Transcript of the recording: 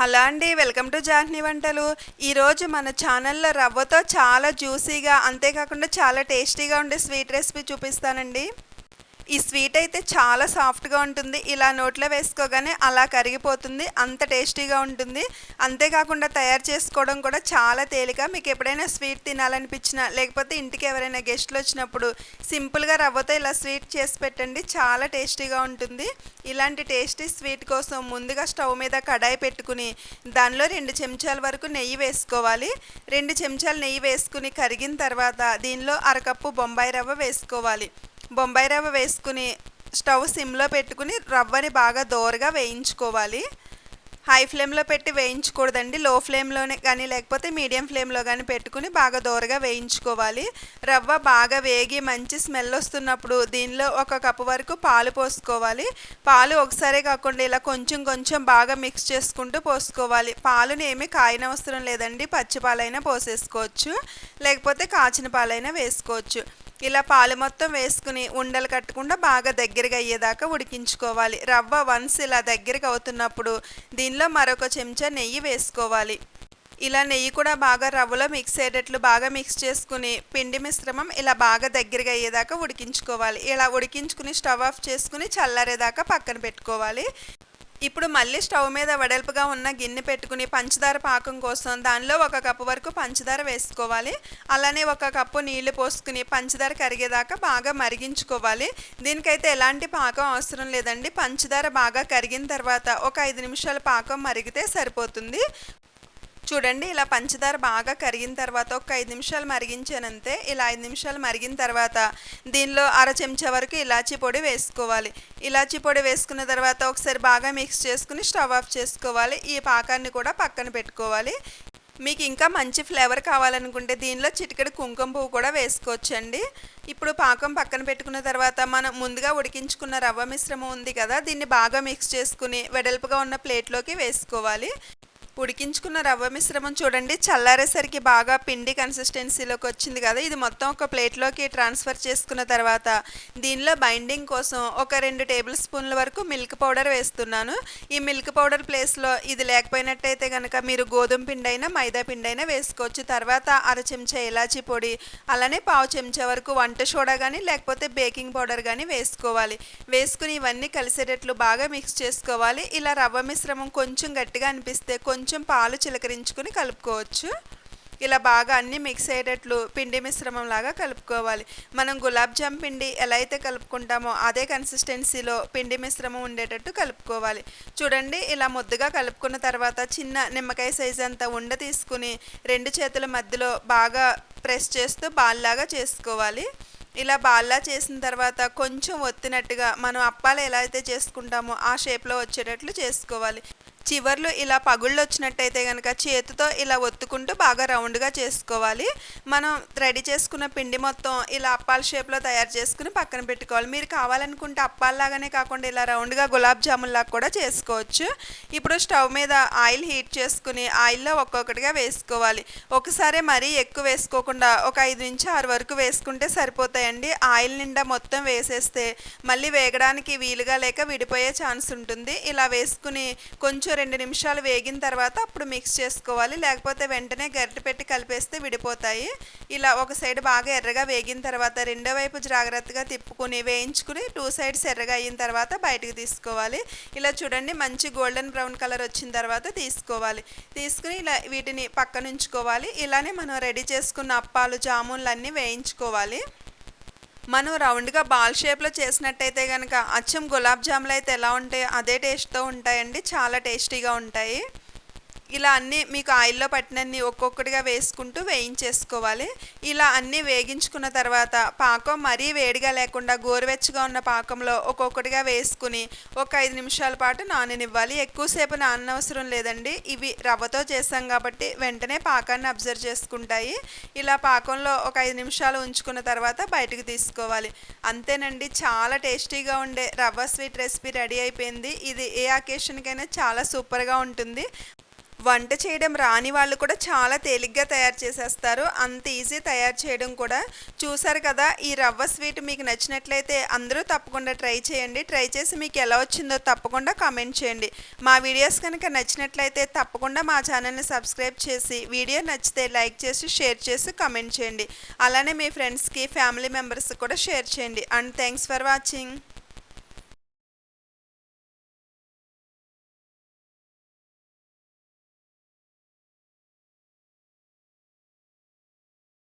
Hello అండి welcome to Jahni వంటలు. ఈరోజు మన ఛానల్లో రవ్వతో చాలా జ్యూసీగా అంతేకాకుండా చాలా టేస్టీగా ఉండే స్వీట్ రెసిపీ చూపిస్తానండి. ఈ స్వీట్ అయితే చాలా సాఫ్ట్గా ఉంటుంది. ఇలా నోట్లో వేసుకోగానే అలా కరిగిపోతుంది. అంత టేస్టీగా ఉంటుంది. అంతేకాకుండా తయారు చేసుకోవడం కూడా చాలా తేలిక. మీకు ఎప్పుడైనా స్వీట్ తినాలనిపించినా లేకపోతే ఇంటికి ఎవరైనా గెస్ట్లు వచ్చినప్పుడు సింపుల్గా రవ్వతో ఇలా స్వీట్ చేసి పెట్టండి. చాలా టేస్టీగా ఉంటుంది. ఇలాంటి టేస్టీ స్వీట్ కోసం ముందుగా స్టవ్ మీద కడాయి పెట్టుకుని దానిలో రెండు చెంచాల వరకు నెయ్యి వేసుకోవాలి. రెండు చెంచాలు నెయ్యి వేసుకుని కరిగిన తర్వాత దీనిలో అరకప్పు బొంబాయి రవ్వ వేసుకోవాలి. బొంబాయి రవ్వ వేసుకుని స్టవ్ సిమ్లో పెట్టుకుని రవ్వని బాగా దోరగా వేయించుకోవాలి. హై ఫ్లేమ్లో పెట్టి వేయించకూడదండి. లో ఫ్లేమ్లోనే కానీ లేకపోతే మీడియం ఫ్లేమ్లో కానీ పెట్టుకుని బాగా దోరగా వేయించుకోవాలి. రవ్వ బాగా వేగి మంచి స్మెల్ వస్తున్నప్పుడు దీనిలో ఒక కప్పు వరకు పాలు పోసుకోవాలి. పాలు ఒకసారే కాకుండా ఇలా కొంచెం కొంచెం బాగా మిక్స్ చేసుకుంటూ పోసుకోవాలి. పాలుని ఏమీ కాయనవసరం లేదండి. పచ్చి పాలైనా పోసేసుకోవచ్చు. లేకపోతే కాచిన పాలైనా వేసుకోవచ్చు. ఇలా పాలు మొత్తం వేసుకుని ఉండలు కట్టకుండా బాగా దగ్గరగా అయ్యేదాకా ఉడికించుకోవాలి. రవ్వ వన్స్ ఇలా దగ్గరగా అవుతున్నప్పుడు దీనిలో మరొక చెంచా నెయ్యి వేసుకోవాలి. ఇలా నెయ్యి కూడా బాగా రవ్వలో మిక్స్ అయ్యేటట్లు బాగా మిక్స్ చేసుకుని పిండి మిశ్రమం ఇలా బాగా దగ్గరగా అయ్యేదాకా ఉడికించుకోవాలి. ఇలా ఉడికించుకుని స్టవ్ ఆఫ్ చేసుకుని చల్లారేదాకా పక్కన పెట్టుకోవాలి. ఇప్పుడు మళ్ళీ స్టవ్ మీద వెడల్పుగా ఉన్న గిన్నె పెట్టుకుని పంచదార పాకం కోసం దానిలో ఒక కప్పు వరకు పంచదార వేసుకోవాలి. అలానే ఒక కప్పు నీళ్ళు పోసుకుని పంచదార కరిగేదాకా బాగా మరిగించుకోవాలి. దీనికైతే ఎలాంటి పాకం అవసరం లేదండి. పంచదార బాగా కరిగిన తర్వాత ఒక ఐదు నిమిషాల పాకం మరిగితే సరిపోతుంది. చూడండి ఇలా పంచదార బాగా కరిగిన తర్వాత ఒక ఐదు నిమిషాలు మరిగించానంతే. ఇలా ఐదు నిమిషాలు మరిగిన తర్వాత దీనిలో అర చెంచా వరకు ఇలాచీ పొడి వేసుకోవాలి. ఇలాచీ పొడి వేసుకున్న తర్వాత ఒకసారి బాగా మిక్స్ చేసుకుని స్టవ్ ఆఫ్ చేసుకోవాలి. ఈ పాకాన్ని కూడా పక్కన పెట్టుకోవాలి. మీకు ఇంకా మంచి ఫ్లేవర్ కావాలనుకుంటే దీనిలో చిటికెడు కుంకుమ పువ్వు కూడా వేసుకోవచ్చండి. ఇప్పుడు పాకం పక్కన పెట్టుకున్న తర్వాత మనం ముందుగా ఉడికించుకున్న రవ్వ మిశ్రమం ఉంది కదా దీన్ని బాగా మిక్స్ చేసుకుని వెడల్పుగా ఉన్న ప్లేట్లోకి వేసుకోవాలి. ఉడికించుకున్న రవ్వ మిశ్రమం చూడండి చల్లారేసరికి బాగా పిండి కన్సిస్టెన్సీలోకి వచ్చింది కదా. ఇది మొత్తం ఒక ప్లేట్లోకి ట్రాన్స్ఫర్ చేసుకున్న తర్వాత దీనిలో బైండింగ్ కోసం ఒక రెండు టేబుల్ స్పూన్ల వరకు మిల్క్ పౌడర్ వేస్తున్నాను. ఈ మిల్క్ పౌడర్ ప్లేస్లో ఇది లేకపోయినట్టయితే కనుక మీరు గోధుమ పిండి అయినా మైదా పిండి అయినా వేసుకోవచ్చు. తర్వాత అర చెంచా ఇలాచీ పొడి అలానే పావు చెంచా వరకు వంట సోడా కానీ లేకపోతే బేకింగ్ పౌడర్ కానీ వేసుకోవాలి. వేసుకుని ఇవన్నీ కలిసేటట్లు బాగా మిక్స్ చేసుకోవాలి. ఇలా రవ్వ మిశ్రమం కొంచెం గట్టిగా అనిపిస్తే కొంచెం కొంచెం పాలు చిలకరించుకొని కలుపుకోవచ్చు. ఇలా బాగా అన్నీ మిక్స్ అయ్యేటట్లు పిండి మిశ్రమం లాగా కలుపుకోవాలి. మనం గులాబ్ జామ్ పిండి ఎలా అయితే కలుపుకుంటామో అదే కన్సిస్టెన్సీలో పిండి మిశ్రమం ఉండేటట్టు కలుపుకోవాలి. చూడండి ఇలా ముద్దుగా కలుపుకున్న తర్వాత చిన్న నిమ్మకాయ సైజ్ అంత ఉండ తీసుకుని రెండు చేతుల మధ్యలో బాగా ప్రెస్ చేస్తూ బాల్లాగా చేసుకోవాలి. ఇలా బాల్లా చేసిన తర్వాత కొంచెం ఒత్తినట్టుగా మనం అప్పాలు ఎలా అయితే చేసుకుంటామో ఆ షేప్లో వచ్చేటట్లు చేసుకోవాలి. చివర్లు ఇలా పగుళ్ళు వచ్చినట్టయితే కనుక చేతితో ఇలా ఒత్తుకుంటూ బాగా రౌండ్గా చేసుకోవాలి. మనం రెడీ చేసుకున్న పిండి మొత్తం ఇలా అప్పాల షేప్లో తయారు చేసుకుని పక్కన పెట్టుకోవాలి. మీరు కావాలనుకుంటే అప్పాల్లాగానే కాకుండా ఇలా రౌండ్గా గులాబ్ జామున్లాగా కూడా చేసుకోవచ్చు. ఇప్పుడు స్టవ్ మీద ఆయిల్ హీట్ చేసుకుని ఆయిల్లో ఒక్కొక్కటిగా వేసుకోవాలి. ఒకసారి మరీ ఎక్కువ వేసుకోకుండా ఒక ఐదు నుంచి ఆరు వరకు వేసుకుంటే సరిపోతాయండి. ఆయిల్ నిండా మొత్తం వేసేస్తే మళ్ళీ వేగడానికి వీలుగా లేక విడిపోయే ఛాన్స్ ఉంటుంది. ఇలా వేసుకుని కొంచెం రెండు నిమిషాలు వేగిన తర్వాత అప్పుడు మిక్స్ చేసుకోవాలి. లేకపోతే వెంటనే గరిటె పెట్టి కలిపేస్తే విడిపోతాయి. ఇలా ఒక సైడ్ బాగా ఎర్రగా వేగిన తర్వాత రెండో వైపు జాగ్రత్తగా తిప్పుకుని వేయించుకుని టూ సైడ్స్ ఎర్రగా అయిన తర్వాత బయటకు తీసుకోవాలి. ఇలా చూడండి మంచి గోల్డెన్ బ్రౌన్ కలర్ వచ్చిన తర్వాత తీసుకోవాలి. తీసుకుని ఇలా వీటిని పక్కనుంచుకోవాలి. ఇలానే మనం రెడీ చేసుకున్న అప్పాలు జామున్లు అన్నీ వేయించుకోవాలి. మనం రౌండ్గా బాల్ షేప్లో చేసినట్టయితే కనుక అచ్చం గులాబ్ జాములు అయితే ఎలా ఉంటాయో అదే టేస్ట్తో ఉంటాయండి. చాలా టేస్టీగా ఉంటాయి. ఇలా అన్నీ మీకు ఆయిల్లో పట్టినన్ని ఒక్కొక్కటిగా వేసుకుంటూ వేయించేసుకోవాలి. ఇలా అన్నీ వేగించుకున్న తర్వాత పాకం మరీ వేడిగా లేకుండా గోరువెచ్చగా ఉన్న పాకంలో ఒక్కొక్కటిగా వేసుకుని ఒక ఐదు నిమిషాల పాటు నాననివ్వాలి. ఎక్కువసేపు నాననవసరం లేదండి. ఇవి రవ్వతో చేసాం కాబట్టి వెంటనే పాకాన్ని అబ్జర్వ్ చేసుకుంటాయి. ఇలా పాకంలో ఒక ఐదు నిమిషాలు ఉంచుకున్న తర్వాత బయటకు తీసుకోవాలి. అంతేనండి చాలా టేస్టీగా ఉండే రవ్వ స్వీట్ రెసిపీ రెడీ అయిపోయింది. ఇది ఏ అకేషన్కైనా చాలా సూపర్గా ఉంటుంది. వంట చేయడం రాని వాళ్ళు కూడా చాలా తేలిగ్గా తయారు చేసేస్తారు. అంత ఈజీ తయారు చేయడం కూడా చూసారు కదా ఈ రవ్వ స్వీట్ మీకు నచ్చినట్లయితే అందరూ తప్పకుండా ట్రై చేయండి. ట్రై చేసి మీకు ఎలా వచ్చిందో తప్పకుండా కామెంట్ చేయండి. మా వీడియోస్ కనుక నచ్చినట్లయితే తప్పకుండా మా ఛానల్ని సబ్స్క్రైబ్ చేసి వీడియో నచ్చితే లైక్ చేసి షేర్ చేసి కామెంట్ చేయండి. అలానే మీ ఫ్రెండ్స్కి ఫ్యామిలీ మెంబర్స్కి కూడా షేర్ చేయండి. And thanks for watching.